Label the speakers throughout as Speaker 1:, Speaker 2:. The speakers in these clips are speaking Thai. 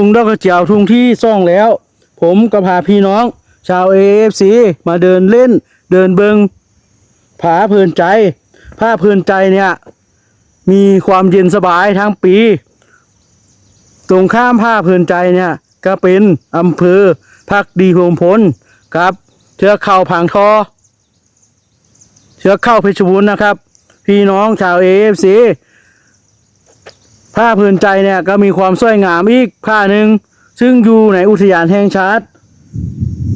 Speaker 1: ทุงดอกกระเจียวทุงที่ซ่องแล้ว ผมก็พาพี่น้อง ชาวเอฟซีมาเดินเล่น เดินเบิงผาเพลินใจผ้าเพลินใจเนี่ย มีความเย็นสบายทั้งปี ตรงข้ามผ้าเพลินใจเนี่ย ก็เป็นอำเภอพักดีโฮมพลครับเชือกเข้าผางทอเชือกเข้าเพชรบูรณ์นะครับ พี่น้องชาวเอฟซี ผ้าเพลินใจเนี่ยก็มีความสวยงามอีกผ้าหนึ่งซึ่งอยู่ในอุทยานแห่งชาติ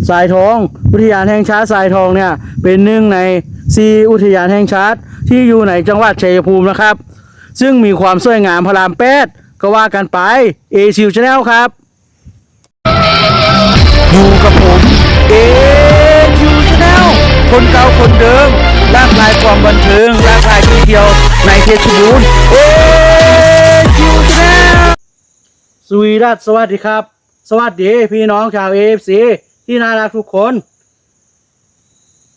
Speaker 1: สายทอง อุทยานแห่งชาติสายทองเนี่ยเป็นหนึ่งในซีอุทยานแห่งชาติที่อยู่ในจังหวัดชัยภูมินะครับ ซึ่งมีความสวยงามพระรามแปดก็ว่ากันไปเอชิวชาแนลครับ อยู่กับผมเอชิวชาแนลคนเก่าคนเดิมหลากหลายความบันเทิงหลากหลายที่เที่ยวในเพชรบูรณ์เอ สวีดัสสวัสดีครับ สวัสดีพี่น้องชาวเอฟซีที่น่ารักทุกคน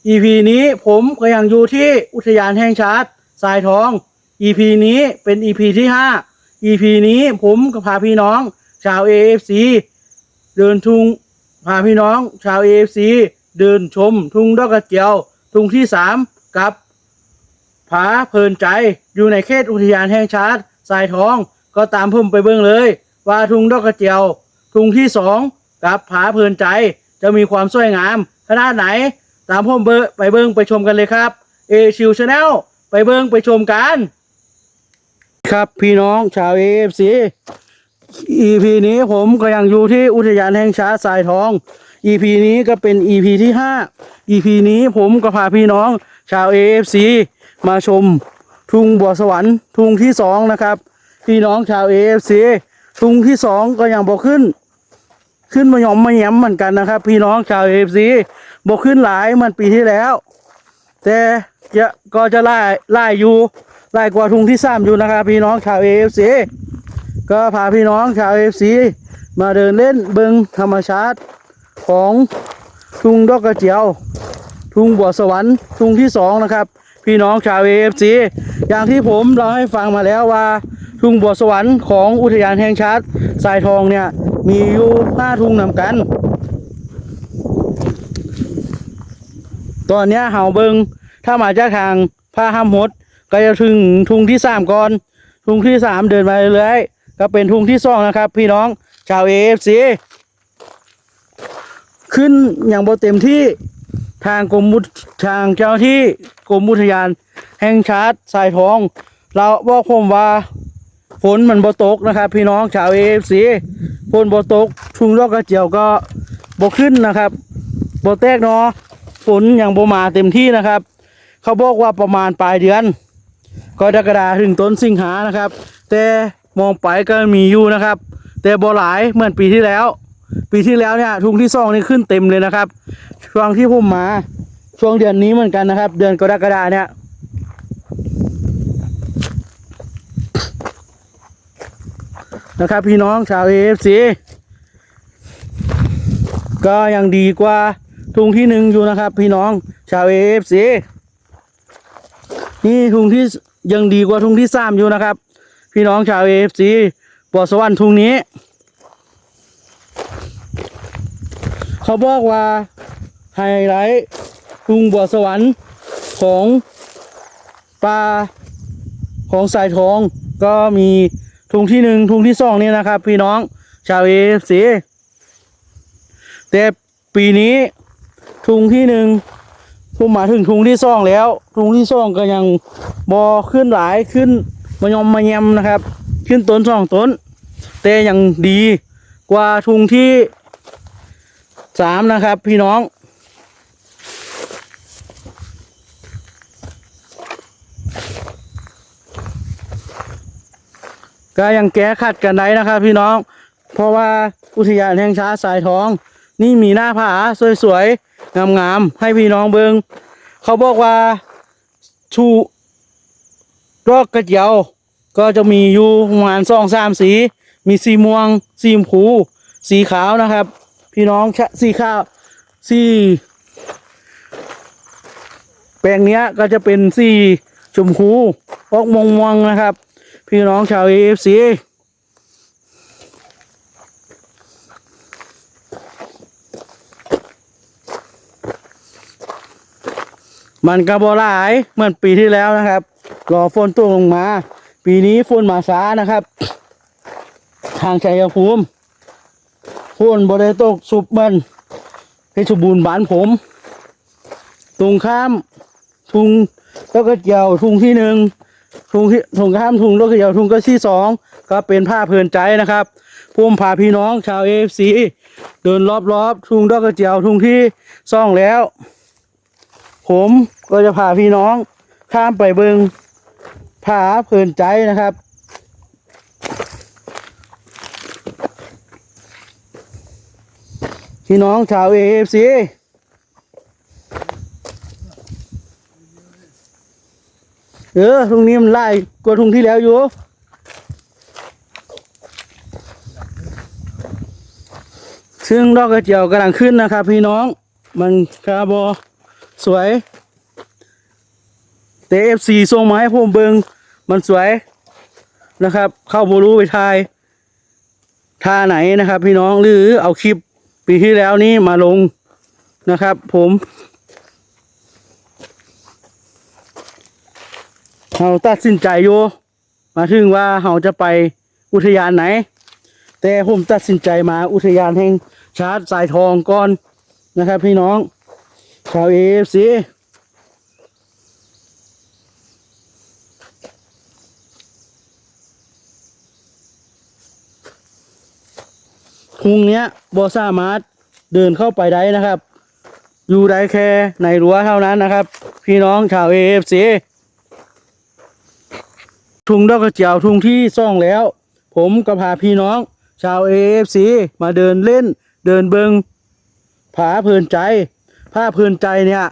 Speaker 1: EP นี้ผมก็ยังอยู่ที่อุทยานแห่งชาติสายทอง EP นี้เป็น EP ที่ 5 EP นี้ผมก็พาพี่น้องชาว AFC เดินทุงพาพี่น้องชาว AFC เดินชมทุ่งดอกกระเจียว ทุ่งที่ 3 กับผาเพลินใจอยู่ในเขตอุทยานแห่งชาติสายทองก็ตามผมไปเบิ่งเลย ว่าทุงดอกกระเจียว ทุงที่สองกับผาเพลินใจจะมีความสวยงามขนาดไหน ตามผมเบอร์ไปเบิ่งไปชมกันเลยครับเอชิวชาแนลไปเบิ่งไปชมกัน ครับพี่น้องชาวเอฟซี EP นี้ผมก็ยังอยู่ที่อุทยานแห่งชาติสายทอง EP นี้ก็เป็น EP ที่ 5 EP นี้ผมก็พาพี่น้องชาว AFC มาชมทุ่งบัวสวรรค์ทุ่งที่สองนะครับ พี่น้องชาว AFC ทุ่งที่สองก็ยังบอกขึ้น ขึ้นมาหยอมมาแย้มเหมือนกันนะครับ พี่น้องชาว AFC บอกขึ้นหลายมันปีที่แล้ว แต่จะก็จะไล่ไล่อยู่ไล่กว่าทุ่งที่สามอยู่นะครับ พี่น้องชาว AFC ก็พาพี่น้องชาว AFC มาเดินเล่นเบิงธรรมชาติของทุ่งดอกกระเจียว ทุ่งบัวสวรรค์ทุ่งที่สองนะครับ พี่น้องชาว AFC อย่างที่ผมเราให้ฟังมาแล้วว่า ทุ่งบัวสวรรค์ของอุทยานแห่งชาติสายทองเนี่ย มีอยู่ห้าทุ่งนำกัน ตอนเนี้ยเฮาเบิงถ้ามาจากทางผ้าห้ามหด ก็จะถึงทุ่งที่สามก่อน ทุ่งที่สามเดินมาเรื่อยๆก็เป็นทุ่งที่สองนะครับ พี่น้องชาว AFC ขึ้นอย่างบ่เต็มที่ ทางกรมอุททางเจ้าที่กรมอุทยาน แห่งชาติสายทอง เราบอกผมว่าฝนมันบ่ตกนะครับ พี่น้องชาว AFC ฝนบ่ตกทุ่งดอกกระเจียวก็บ่ขึ้นนะครับบ่แตกเนาะฝนยังบ่มาเต็มที่นะครับ เขาบอกว่าประมาณปลายเดือนกรกฎาถึงต้นสิงหานะครับ แต่มองไปก็มีอยู่นะครับ แต่บ่หลายเหมือนปีที่แล้ว ปีที่แล้วเนี่ยทุ่งที่สองนี่ขึ้นเต็มเลยนะครับ ช่วงที่ผมมาช่วงเดือนนี้เหมือนกันนะครับ เดือนกรกฎาเนี่ยนะครับพี่น้องชาวเอฟซีก็ยังดีกว่าทุ่งที่หนึ่งอยู่นะครับ พี่น้องชาวเอฟซีนี่ทุ่งที่ยังดีกว่าทุ่งที่สามอยู่นะครับ พี่น้องชาวเอฟซีบัวสวรรค์ทุ่งนี้ เขาบอกว่าไฮไลท์ทุ่งบัวสวรรค์ของปลาของสายทองก็มีทุ่งที่หนึ่งทุ่งที่สองนี่นะครับ พี่น้องชาวเอฟซีแต่ปีนี้ทุ่งที่หนึ่งผมมาถึงทุ่งที่สองแล้ว ทุ่งที่สองก็ยังบอขึ้นหลายขึ้นมายอมมาแยมนะครับ ขึ้นต้นสองต้น แต่ยังดีกว่าทุ่งที่ สามนะครับ พี่น้องก็ยังแก้ขัดกันได้นะครับ พี่น้อง เพราะว่าอุทยานแห่งชาติสายทอง นี่มีหน้าผาสวยๆ งามๆ ให้พี่น้องเบิงเขาบอกว่าชูรอกกระเจียว ก็จะมีอยู่ประมาณสองสามสี มีสีม่วง สีชมพู สีขาวนะครับ พี่น้องสี่ข้าวสี่แปลงเนี้ยก็จะเป็นสี่ชมพูออกมงมองนะครับ พี่น้องชาวเอฟซีมันกระบอหลายเหมือนปีที่แล้วนะครับ รอฝนตกลงมา ปีนี้ฝนมาช้านะครับ ทางชายภูมิ ฝนบริโตกสุบมันเพชรบูรณ์บ้านผมตรงข้ามทุงแล้วก็เจียวทุงที่หนึ่งทุงที่ทุงข้ามทุงแล้วก็เจียวทุงก็ที่สองก็เป็นผ้าเพลินใจนะครับพุ่มพาพี่น้องชาวเอฟซีเดินรอบๆทุงดอกกระเจียวทุงที่ซ่องแล้ว ผมก็จะพาพี่น้องข้ามไปเบิงผาเพลินใจนะครับ พี่น้องชาวเอฟซีเออทุงนี้มันไล่กว่าทุงที่แล้วอยู่ซึ่งดอกกระเจียวกำลังขึ้นนะครับ พี่น้อง มันคาร์บอสวยเตเอฟซีส่งมาให้ผมเบิงมันสวยนะครับ เข้าบรู้ไปทายท่าไหนนะครับ พี่น้องหรือเอาคลิป ปีที่แล้วนี้มาลงนะครับผมเราตัดสินใจโยมาถึงว่าเราจะไปอุทยานไหน แต่ผมตัดสินใจมาอุทยานแห่งชาติสายทองก่อนนะครับพี่น้อง ชาวเอฟซี พุงเนี้ยบอสามารถเดินเข้าไปได้นะครับ อยู่ได้แค่ในรั้วเท่านั้นนะครับ พี่น้องชาวเอฟซีทุงดอกกระเจียวทุงที่ซ่องแล้ว ผมก็พาพี่น้องชาวเอฟซีมาเดินเล่น เดินเบิงผาเพลินใจผ้าเพลินใจเนี่ย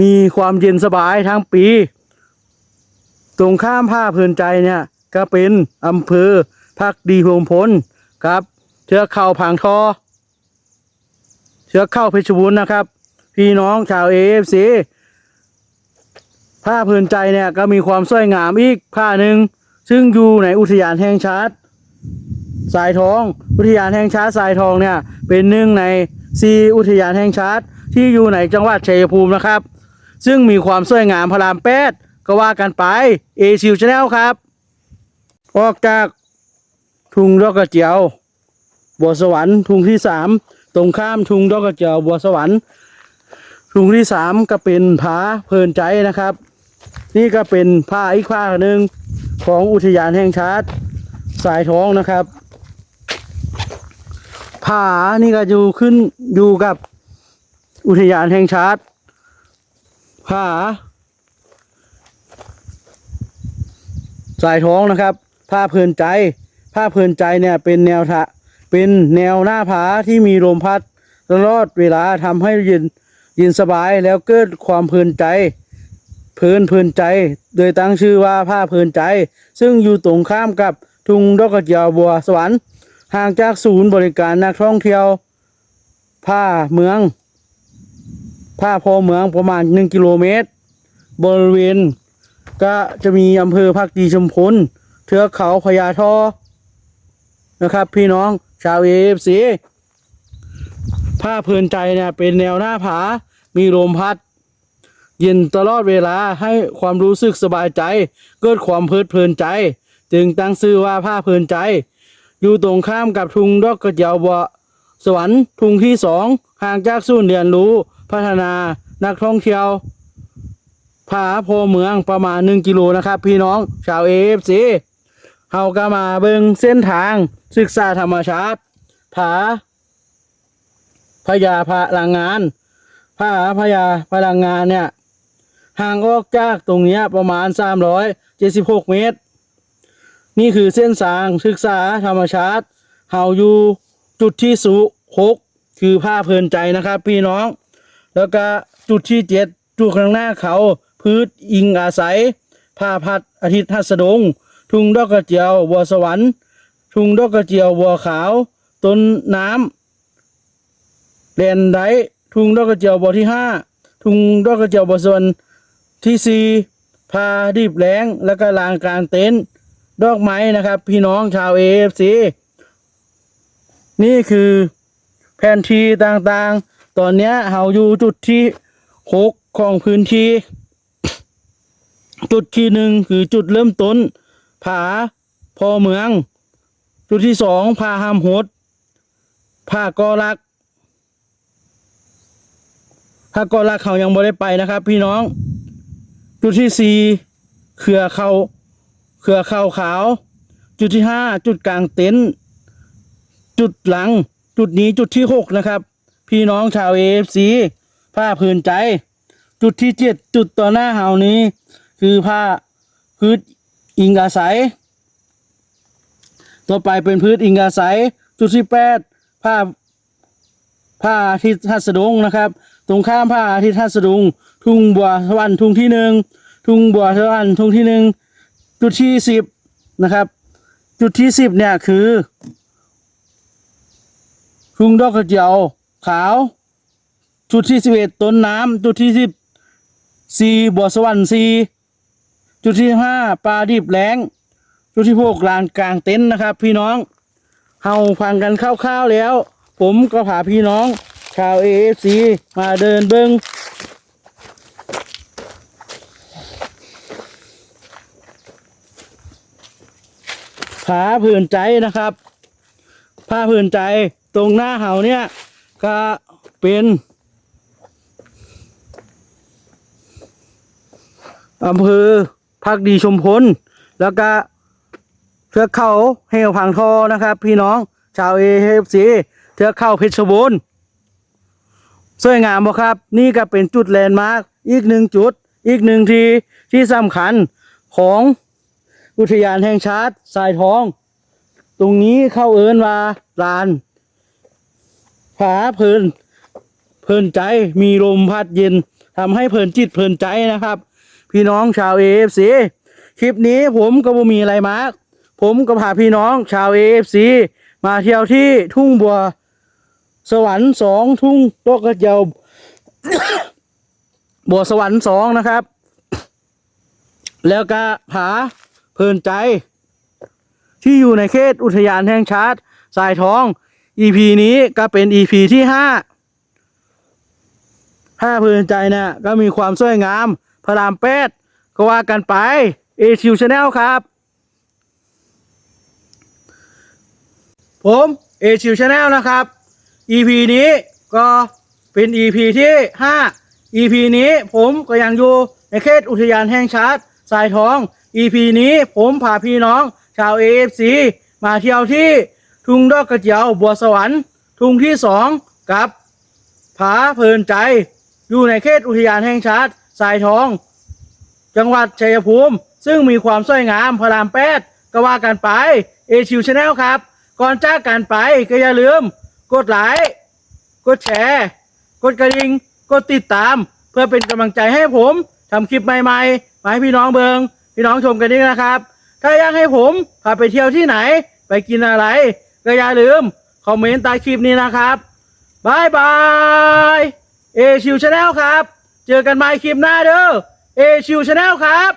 Speaker 1: มีความเย็นสบายทั้งปี ตรงข้ามผ้าเพลินใจเนี่ย ก็เป็นอำเภอพักดีโฮมพลครับ เชือกเข้าผางทอเชือกเข้าเพชรบูรณ์นะครับ พี่น้องชาวเอฟซีผ้าเพลินใจเนี่ยก็มีความสวยงามอีกผ้าหนึ่งซึ่งอยู่ในอุทยานแห่งชาติสายทอง อุทยานแห่งชาติสายทองเนี่ยเป็นหนึ่งในซีอุทยานแห่งชาติที่อยู่ในจังหวัดชัยภูมินะครับ ซึ่งมีความสวยงามพระรามแปดก็ว่ากันไปเอชิวชาแนลครับ ออกจากทุงดอกกระเจียว บัวสวรรค์ทุงที่สามตรงข้ามทุงดอกกระเจียวบัวสวรรค์ทุงที่สามก็เป็นผาเพลินใจนะครับ นี่ก็เป็นผ้าอีกผ้าหนึ่งของอุทยานแห่งชาติสายท้องนะครับผานี่ก็อยู่ขึ้นอยู่กับอุทยานแห่งชาติผาสายท้องนะครับผ้าเพลินใจผ้าเพลินใจเนี่ยเป็นแนวทะ เป็นแนวหน้าผาที่มีลมพัดตลอดเวลาทำให้เย็นเย็นสบายแล้วเกิดความเพลินใจ เพลินเพลินใจ โดยตั้งชื่อว่าผ้าเพลินใจ ซึ่งอยู่ตรงข้ามกับทุงดอกกระเจียวบัวสวรรค์ห่างจากศูนย์บริการนักท่องเที่ยวผ้าเมืองผ้าพอเมืองประมาณหนึ่งกิโลเมตร บริเวณ ก็จะมีอำเภอพักดีชมพลเทือกเขาพญาทอนะครับ พี่น้อง ชาวเอฟซีผ้าเพลินใจเนี่ยเป็นแนวหน้าผา มีลมพัด เย็นตลอดเวลาให้ความรู้สึกสบายใจ เกิดความเพลิดเพลินใจ จึงตั้งชื่อว่าผ้าเพลินใจ อยู่ตรงข้ามกับทุงดอกกระเจียวบัวสวรรค์ทุงที่สองห่างจากศูนย์เรียนรู้พัฒนานักท่องเที่ยวผาโพเมืองประมาณหนึ่งกิโลนะครับ พี่น้องชาวเอฟซีเฮาก็มาเบิงเส้นทาง ศึกษาธรรมชาติ ผาพญาพลังงานผาพญาพลังงานเนี่ย ห่างออกจากตรงเนี้ยประมาณ 376 เมตร นี่คือเส้นทางศึกษาธรรมชาติเฮาอยู่จุดที่สุหกคือผ้าเพลินใจนะครับ พี่น้อง แล้วก็จุดที่เจ็ดจุดข้างหน้าเขาพืชอิงอาศัย ผ้าพัดอาทิตย์ทัศดง ทุ่งดอกกระเจียวบัวสวรรค์ ทุ่งดอกกระเจียวบัวขาว ต้นน้ำแลนไดทุ่งดอกกระเจียวบัวที่ห้าทุ่งดอกกระเจียวบัวส่วรรค์ที่สี่พาดิบแรงแล้วก็ลานกลางเต็นท์ดอกไม้นะครับ พี่น้องชาวเอฟซีนี่คือแผนที่ต่างๆ ตอนนี้เราอยู่จุดที่หกของพื้นที่ จุดที่หนึ่งคือจุดเริ่มต้น ผาพอเมือง จุดที่สองผาหามโหดผากอลักผากอลักเขายังบ่ได้ไปนะครับ พี่น้อง จุดที่สี่เขื่อเขาเขื่อเขาขาว จุดที่ห้าจุดกลางเต็นท์จุดหลัง จุดนี้จุดที่หกนะครับ พี่น้องชาวเอฟซีผ้าพื้นใจ จุดที่เจ็ดจุดต่อหน้าเฮานี้ คือผ้าพืชอิงอาศัย ต่อไปเป็นพืชอิงอาศัยจุดที่แปดผ้าผ้าทิตย์ทัศดงนะครับ ตรงข้ามผ้าทิตย์ทัศดงทุ่งบัวสวรรค์ทุ่งที่หนึ่งทุ่งบัวสวรรค์ทุ่งที่หนึ่งจุดที่สิบนะครับ จุดที่สิบเนี่ยคือ ทุ่งดอกกระเจียวขาว จุดที่สิบเอ็ดต้นน้ำจุดที่สิบสี่บัวสวรรค์สี่จุดที่ห้าปลาดิบแรง จุดที่หกลานกลางเต็นท์นะครับ พี่น้องเฮาฟังกันคร่าวๆแล้ว ผมก็พาพี่น้อง ชาวเอฟซีมาเดินเบิงผาผื่นใจนะครับผ้าผื่นใจตรงหน้าเฮาเนี่ยก็เป็นอำเภอพักดีชมพลแล้วก็ เทือกเขาเฮวพังทอนะครับ พี่น้อง ชาวเอฟซีเทือกเขาเพชรบูรณ์สวยงามบ่ครับ นี่ก็เป็นจุดแลนด์มาร์กอีกหนึ่งจุด อีกหนึ่งทีที่สำคัญของอุทยานแห่งชาติสายทอง ตรงนี้เข้าเอินว่าลานผาเพลินเพลินใจมีลมพัดเย็นทำให้เพลินจิตเพลินใจนะครับ พี่น้องชาวเอฟซีคลิปนี้ผมก็บ่มีอะไรมาก ผมก็พาพี่น้องชาวเอฟซีมาเที่ยวที่ทุ่งบัว สวรรค์สองทุ่งโตกกระเจียวบัวสวรรค์สองนะครับ แล้วก็ผาเพลินใจ ที่อยู่ในเขตอุทยานแห่งชาติสายทอง EP นี้ก็เป็น EP ที่ห้าผ้าเพื้นใจเนี่ยก็มีความสวยงาม พระรามแปดก็ว่ากันไปเอชิวชาแนลครับ ผมเอชิวชาแนลนะครับ EP นี้ก็เป็น EP ที่ห้า EP นี้ผมก็ยังอยู่ในเขตอุทยานแห่งชาติสายทอง EP นี้ผมพาพี่น้องชาว AFC มาเที่ยวที่ทุ่งดอกกระเจียวบัวสวรรค์ทุ่งที่สองกับผาเพลินใจ อยู่ในเขตอุทยานแห่งชาติสายทอง จังหวัดชัยภูมิ ซึ่งมีความสวยงามพระรามแปดก็ว่ากันไปเอชิวชาแนลครับ ก่อนจากกันไปก็อย่าลืม กดไลค์กดแชร์ กดกระดิ่งกดติดตาม เพื่อเป็นกำลังใจให้ผมทำคลิปใหม่ๆมาให้พี่น้องเบิงพี่น้องชมกันด้วยนะครับ ถ้าอยากให้ผมพาไปเที่ยวที่ไหน ไปกินอะไร ก็อย่าลืม คอมเมนต์ใต้คลิปนี้นะครับบายบายเอชิวชาแนลครับ เจอกันใหม่คลิปหน้าเด้อเอชิวชาแนลครับ